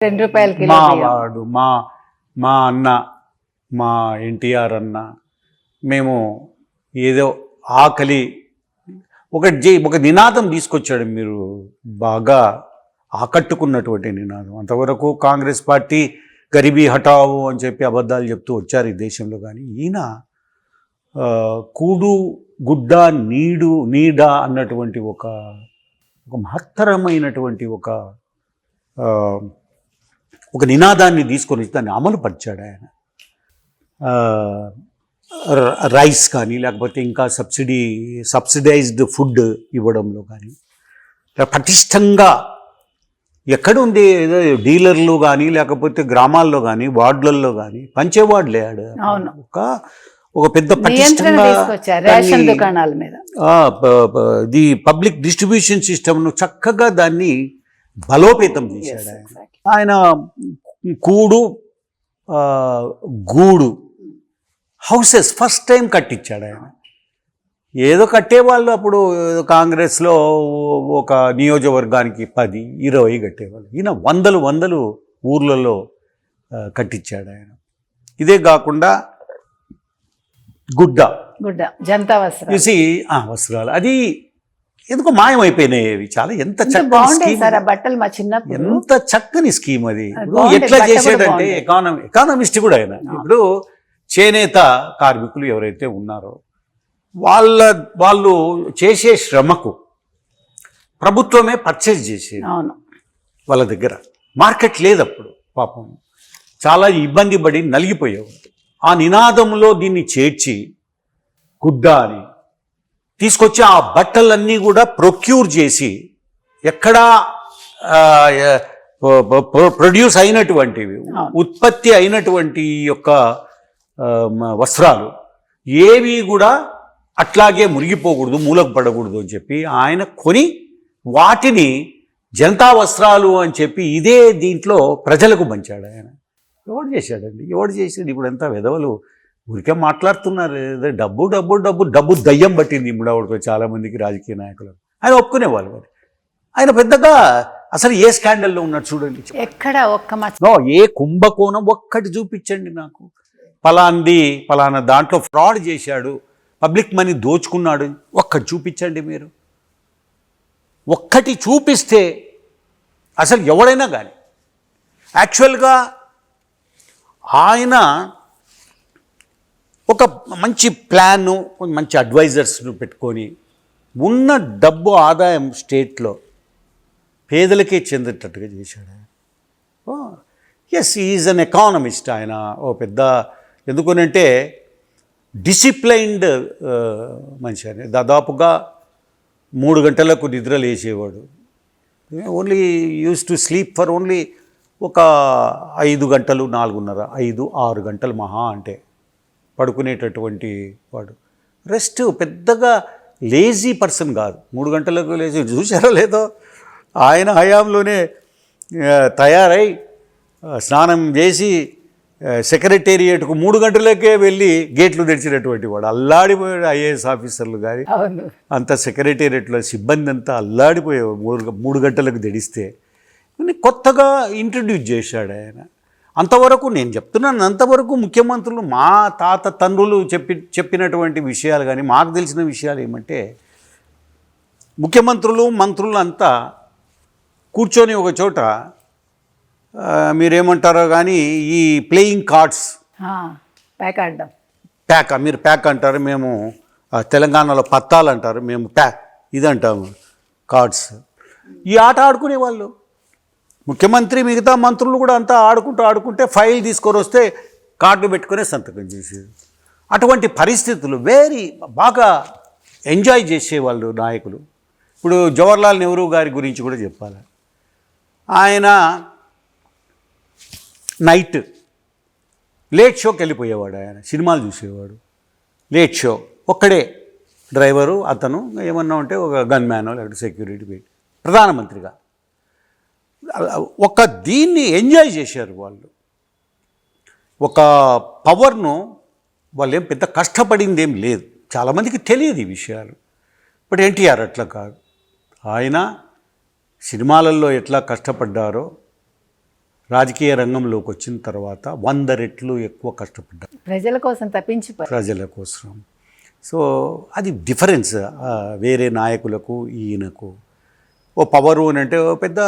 రెండు రూపాయల కిలో మా. వాడు మా మా అన్న మా ఎన్టీఆర్ అన్న మేము ఏదో ఆకలి ఒక జై ఒక నినాదం తీసుకొచ్చాడు మీరు బాగా ఆకట్టుకున్నటువంటి నినాదం అంతవరకు కాంగ్రెస్ పార్టీ గరీబీ హటావు అని చెప్పి అబద్ధాలు చెప్తూ వచ్చారు ఈ దేశంలో కానీ ఈయన కూడు గుడ్డ నీడు నీడ అన్నటువంటి ఒక ఒక మహత్తరమైనటువంటి ఒక ఒక నినాదాన్ని తీసుకొని దాన్ని అమలు పరిచాడు ఆయన రైస్ కానీ లేకపోతే ఇంకా సబ్సిడీ సబ్సిడైజ్డ్ ఫుడ్ ఇవ్వడంలో కానీ పటిష్టంగా ఎక్కడుంది ఏదో డీలర్లు కానీ లేకపోతే గ్రామాల్లో కానీ వార్డులలో కానీ పంచేవాడులే ఆడ. అవును. ఒక ఒక పెద్ద పటిష్టంగా తీసుకొచ్చారు రేషన్ దాన్ని- దుకాణాల మీద. ఆ, ప- ప- ది పబ్లిక్ డిస్ట్రిబ్యూషన్ సిస్టమ్ను చక్కగా దాన్ని బలోపేతం చేశాడు? ఆయన ఆయన కూడు గూడు హౌసెస్ ఫస్ట్ టైం కట్టించాడు ఆయన. ఏదో కట్టేవాళ్ళు అప్పుడు కాంగ్రెస్లో ఒక నియోజకవర్గానికి పది ఇరవై కట్టేవాళ్ళు. ఈయన వందలు వందలు ఊర్లలో కట్టించాడు ఆయన. ఇదే కాకుండా గుడ్డ. గుడ్డ జనతా వస్త్రాలు. చూసి వస్త్రాలు. అది ఎందుకో మాయమైపోయినాయి అవి. చాలా ఎంత చక్కని ఎంత చక్కని స్కీమ్ అది. ఇప్పుడు ఎట్లా బాగుంటాయి. ఎకానమీ ఎకానమిస్ట్ కూడా ఆయన. ఇప్పుడు చేనేత కార్మికులు ఎవరైతే ఉన్నారో వాళ్ళ వాళ్ళు చేసే శ్రమకు ప్రభుత్వమే పర్చేజ్ చేసేది. వాళ్ళ దగ్గర. మార్కెట్ లేదు అప్పుడు పాపం. చాలా ఇబ్బంది పడి నలిగిపోయేవాడు ఆ నినాదంలో దీన్ని చేర్చి గుడ్డ అని తీసుకొచ్చి ఆ బట్టలన్నీ కూడా ప్రొక్యూర్ చేసి ఎక్కడా ప్రొడ్యూస్ అయినటువంటివి. ఉత్పత్తి అయినటువంటి యొక్క వస్త్రాలు ఏవి కూడా అట్లాగే మురిగిపోకూడదు మూలకు పడకూడదు అని చెప్పి ఆయన కొని వాటిని జనతా వస్త్రాలు అని చెప్పి ఇదే దీంట్లో ప్రజలకు పంచాడు ఆయన. ఎవడు చేశాడండి? ఎవడు చేసాడు? ఇప్పుడు ఎంత విధవలు ఊరికే మాట్లాడుతున్నారు. డబ్బు డబ్బు డబ్బు డబ్బు దయ్యం పట్టింది ఇప్పుడు చాలా మందికి రాజకీయ నాయకులు. ఆయన ఒప్పుకునేవాళ్ళు మరి. ఆయన పెద్దగా అసలు ఏ స్కాండల్లో ఉన్నాడు చూడండి. ఎక్కడ ఒక్క నో ఏ కుంభకోణం ఒక్కటి చూపించండి నాకు. పలాంది పలానా దాంట్లో ఫ్రాడ్ చేశాడు పబ్లిక్ మనీ దోచుకున్నాడు ఒక్కటి చూపించండి మీరు. ఒక్కటి చూపిస్తే అసలు ఎవడైనా కానీ యాక్చువల్గా ఆయన ఒక మంచి ప్లాను మంచి అడ్వైజర్స్ను పెట్టుకొని ఉన్న డబ్బు ఆదాయం స్టేట్లో పేదలకే చెందేటట్టుగా చేశాడు? ఎస్ ఈజ్ అన్ ఎకానమిస్ట్ ఆయన. ఓ పెద్ద ఎందుకనంటే డిసిప్లైన్డ్ uh, మనిషి ఆయన. దాదాపుగా మూడు గంటలకు నిద్ర లేచేవాడు. Only use to sleep for only ఒక ఐదు గంటలు నాలుగున్నర ఐదు ఆరు గంటలు మహా అంటే. పడుకునేటటువంటి వాడు. రెస్ట్ పెద్దగా లేజీ పర్సన్ కాదు. మూడు గంటలకు లేచి చూసారో లేదో ఆయన హయాంలోనే తయారై స్నానం చేసి సెక్రటేరియట్కు మూడు గంటలకే వెళ్ళి గేట్లు తెరిచినటువంటి వాడు. అల్లాడిపోయాడు ఐఏఎస్ ఆఫీసర్లు కానీ అంత సెక్రటేరియట్లో సిబ్బంది అంతా అల్లాడిపోయే మూడు మూడు గంటలకు తెడిస్తే కొత్తగా ఇంట్రడ్యూస్ చేశాడు ఆయన. అంతవరకు నేను చెప్తున్నాను అంతవరకు ముఖ్యమంత్రులు మా తాత తండ్రులు చెప్పి చెప్పినటువంటి విషయాలు కానీ మాకు తెలిసిన విషయాలు ఏమంటే ముఖ్యమంత్రులు మంత్రులు అంతా కూర్చొని ఒక చోట మీరేమంటారో కానీ ఈ ప్లేయింగ్ కార్డ్స్ ప్యాక్ ఆడడం ప్యాక్ మీరు ప్యాక్ అంటారు మేము తెలంగాణలో పత్తాలు అంటారు మేము ప్యాక్ ఇది అంటాము కార్డ్స్. ఈ ఆట ఆడుకునే వాళ్ళు ముఖ్యమంత్రి మిగతా మంత్రులు కూడా అంతా ఆడుకుంటూ ఆడుకుంటే ఫైల్ తీసుకొని వస్తే కార్డు పెట్టుకునే సంతకం చేసేది. అటువంటి పరిస్థితులు వేరీ బాగా ఎంజాయ్ చేసేవాళ్ళు నాయకులు. ఇప్పుడు జవహర్లాల్ నెహ్రూ గారి గురించి కూడా చెప్పాలి. ఆయన నైట్ లేట్ షోకి వెళ్ళిపోయేవాడు ఆయన సినిమాలు చూసేవాడు. లేట్ షో ఒక్కడే డ్రైవరు అతను ఏమన్నా ఉంటే ఒక గన్ మ్యాన్ లేకపోతే సెక్యూరిటీ పెట్టి ప్రధానమంత్రిగా. ఒక దీన్ని ఎంజాయ్ చేశారు వాళ్ళు. ఒక పవర్ను వాళ్ళు ఏం పెద్ద కష్టపడింది ఏం లేదు చాలామందికి తెలియదు ఈ విషయాలు. బట్ ఎన్టీఆర్ అట్లా కాదు. ఆయన సినిమాలలో ఎట్లా కష్టపడ్డారో రాజకీయ రంగంలోకి వచ్చిన తర్వాత వంద రెట్లు ఎక్కువ కష్టపడ్డారు. ప్రజల కోసం తప్పించిపోయి ప్రజల కోసం. సో అది డిఫరెన్స్ వేరే నాయకులకు ఈయనకు. ఓ పవరు అని అంటే ఓ పెద్ద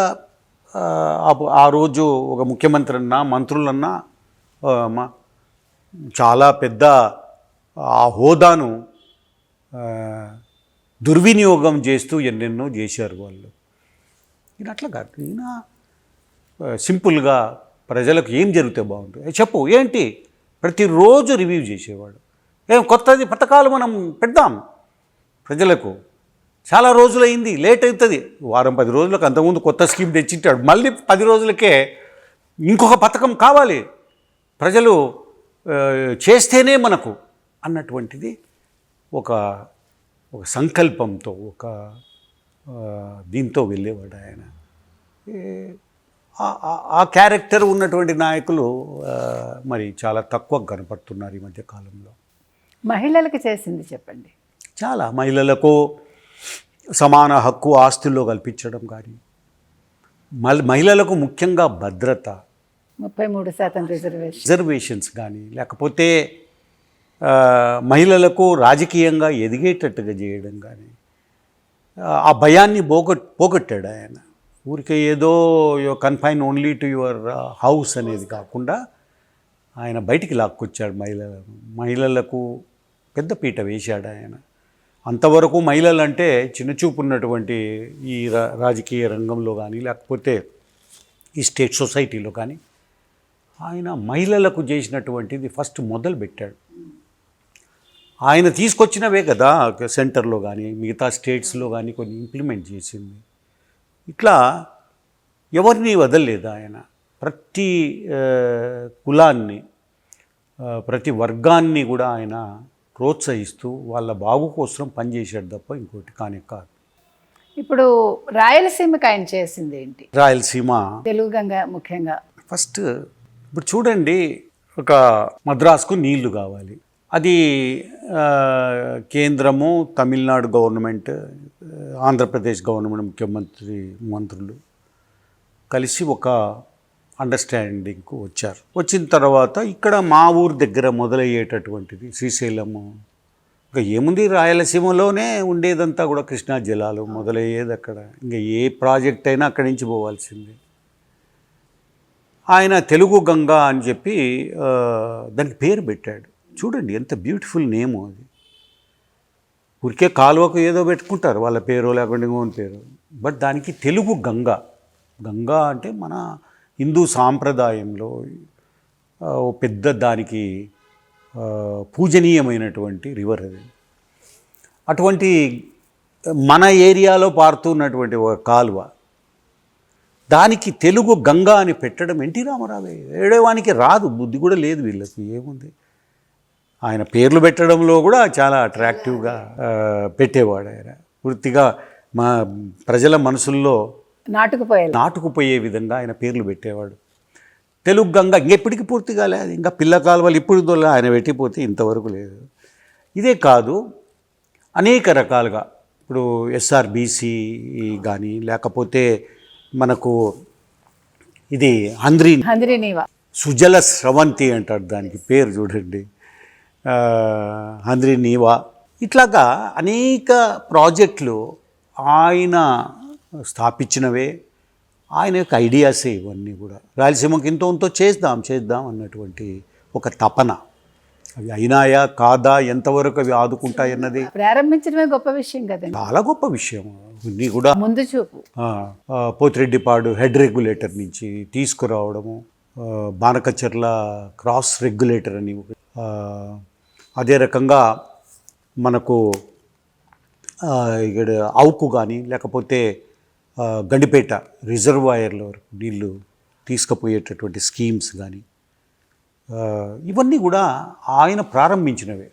ఆ, రోజు ఒక ముఖ్యమంత్రి అన్నా మంత్రులన్నా మా- చాలా పెద్ద ఆ హోదాను దుర్వినియోగం చేస్తూ ఎన్నెన్నో చేశారు వాళ్ళు. ఈయన అట్లా కాదు. ఈయన సింపుల్గా ప్రజలకు ఏం జరిగితే బాగుంటుంది? చెప్పు ఏంటి? ప్రతిరోజు రివ్యూ చేసేవాడు. ఏం కొత్తది పథకాలు మనం పెడదాం ప్రజలకు. చాలా రోజులైంది లేట్ అవుతుంది. వారం పది రోజులకు అంతకుముందు కొత్త స్కీమ్ తెచ్చింటాడు. మళ్ళీ పది రోజులకే ఇంకొక పథకం కావాలి. ప్రజలు చేస్తేనే మనకు అన్నటువంటిది ఒక ఒక సంకల్పంతో ఒక దీంతో వెళ్ళేవాడు ఆయన. ఆ- క్యారెక్టర్ ఉన్నటువంటి నాయకులు మరి చాలా తక్కువ కనపడుతున్నారు ఈ మధ్య కాలంలో. మహిళలకు చేసింది చెప్పండి. చాలా మహిళలకు సమాన హక్కు ఆస్తుల్లో కల్పించడం కానీ మహిళలకు ముఖ్యంగా భద్రత ముప్పై మూడు శాతం రిజర్వేషన్. రిజర్వేషన్స్ కానీ లేకపోతే మహిళలకు రాజకీయంగా ఎదిగేటట్టుగా చేయడం కానీ ఆ, ఆ భయాన్ని పోగొట్ పోగొట్టాడు ఆయన. ఊరికే ఏదో confine only to your house అనేది కాకుండా ఆయన బయటికి లాక్కొచ్చాడు మహిళలను మహిళలకు పెద్ద పీట వేశాడు ఆయన. అంతవరకు మహిళలు అంటే చిన్నచూపు ఉన్నటువంటి ఈ రా- రాజకీయ రంగంలో కానీ లేకపోతే ఈ స్టేట్ సొసైటీలో కానీ ఆయన మహిళలకు చేసినటువంటిది ఫస్ట్ మొదలు పెట్టాడు. ఆయన తీసుకొచ్చినవే కదా సెంటర్లో కానీ మిగతా స్టేట్స్లో కానీ కొన్ని ఇంప్లిమెంట్ చేసింది. ఇట్లా ఎవరిని వదలలేదు ఆయన. ప్రతి కులాన్ని ప్రతి వర్గాన్ని కూడా ఆయన ప్రోత్సహిస్తూ వాళ్ళ బాగు కోసం పనిచేసాడు తప్ప ఇంకోటి కానీ కాదు. ఇప్పుడు రాయలసీమకి ఆయన చేసింది ఏంటి? రాయలసీమ తెలుగు గంగ ముఖ్యంగా. ఫస్ట్ ఇప్పుడు చూడండి ఒక మద్రాసుకు నీళ్ళు కావాలి. అది కేంద్రము తమిళనాడు గవర్నమెంట్ ఆంధ్రప్రదేశ్ గవర్నమెంట్ ముఖ్యమంత్రి మంత్రులు కలిసి ఒక అండర్స్టాండింగ్కు వచ్చారు. వచ్చిన తర్వాత ఇక్కడ మా ఊరు దగ్గర మొదలయ్యేటటువంటిది శ్రీశైలము. ఇంకా ఏముంది రాయలసీమలోనే ఉండేదంతా కూడా కృష్ణా జలాలు మొదలయ్యేది అక్కడ. ఇంకా ఏ ప్రాజెక్ట్ అయినా అక్కడి నుంచి పోవాల్సిందే. ఆయన తెలుగు గంగా అని చెప్పి దానికి పేరు పెట్టాడు. చూడండి ఎంత బ్యూటిఫుల్ నేమ్ అది. ఊరికే కాలువకు ఏదో పెట్టుకుంటారు వాళ్ళ పేరు లేకుండా ఇంకోని పేరు. బట్ దానికి తెలుగు గంగా. గంగా అంటే మన హిందూ సాంప్రదాయంలో ఓ పెద్ద దానికి పూజనీయమైనటువంటి రివర్ అది. అటువంటి మన ఏరియాలో పారుతున్నటువంటి ఒక కాలువ. దానికి తెలుగు గంగా అని పెట్టడం ఎన్టీ రామారావే. ఏడేవానికి రాదు బుద్ధి కూడా లేదు వీళ్ళకి ఏముంది? ఆయన పేర్లు పెట్టడంలో కూడా చాలా అట్రాక్టివ్గా పెట్టేవాడు ఆయన. పూర్తిగా మా ప్రజల మనసుల్లో నాటుకుపోయేది నాటుకుపోయే విధంగా ఆయన పేర్లు పెట్టేవాడు. తెలుగు గంగ ఇంకెప్పటికీ పూర్తి కాలేదు ఇంకా పిల్ల కాలువలు ఇప్పుడు ఆయన పెట్టిపోతే ఇంతవరకు లేదు. ఇదే కాదు అనేక రకాలుగా. ఇప్పుడు ఎస్ఆర్బీసీ కానీ లేకపోతే మనకు ఇది హంద్రీ హంద్రి నీవా. సుజల స్రవంతి అంటారు దానికి పేరు చూడండి. ఆ, హంద్రి నీవా. ఇట్లాగా అనేక ప్రాజెక్టులు ఆయన స్థాపించినవే. ఆయన యొక్క ఐడియాసే ఇవన్నీ కూడా. రాయలసీమకి ఇంతో ఇంతో చేద్దాం చేద్దాం అన్నటువంటి ఒక తపన. అవి అయినాయా కాదా ఎంతవరకు అవి ఆదుకుంటాయన్నది? ప్రారంభించడమే గొప్ప విషయం కదండి. చాలా గొప్ప విషయం. ఇవన్నీ కూడా ముందు చూపు. పోతిరెడ్డిపాడు హెడ్ రెగ్యులేటర్ నుంచి తీసుకురావడము బానకచర్ల క్రాస్ రెగ్యులేటర్ అని అదే రకంగా మనకు ఇక్కడ అవుకు కానీ లేకపోతే గండిపేట రిజర్వాయర్ల వరకు నీళ్ళు తీసుకుపోయేటటువంటి స్కీమ్స్ కానీ ఇవన్నీ కూడా ఆయన ప్రారంభించినవే.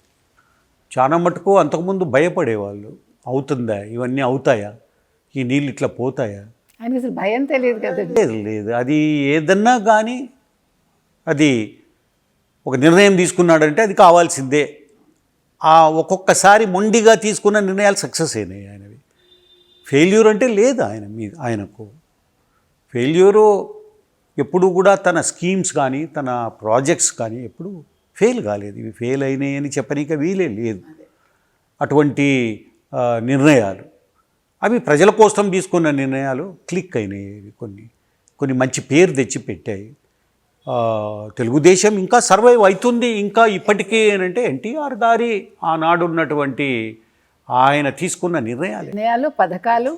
చాలా మటుకు అంతకుముందు భయపడేవాళ్ళు అవుతుందా ఇవన్నీ అవుతాయా ఈ నీళ్ళు ఇట్లా పోతాయా? ఆయనకి అసలు భయం తెలియదు కదండి లేదు లేదు. అది ఏదన్నా కానీ అది ఒక నిర్ణయం తీసుకున్నాడంటే అది కావాల్సిందే. ఆ ఒక్కొక్కసారి మొండిగా తీసుకున్న నిర్ణయాలు సక్సెస్ అయినాయి ఆయనవి. ఫెయిల్యూర్ అంటే లేదు ఆయన మీద ఆయనకు. ఫెయిల్యూరు ఎప్పుడు కూడా తన స్కీమ్స్ కానీ తన ప్రాజెక్ట్స్ కానీ ఎప్పుడు ఫెయిల్ కాలేదు. ఇవి ఫెయిల్ అయినాయి అని చెప్పనీక వీలే లేదు. అటువంటి నిర్ణయాలు. అవి ప్రజల కోసం తీసుకున్న నిర్ణయాలు క్లిక్ అయినాయి కొన్ని. కొన్ని మంచి పేరు తెచ్చి పెట్టాయి. తెలుగుదేశం ఇంకా సర్వైవ్ అవుతుంది. ఇంకా ఇప్పటికీ అంటే ఎన్టీఆర్ దారి ఆనాడు ఉన్నటువంటి ఆయన తీసుకున్న నిర్ణయాలు. నిర్ణయాలు పథకాలు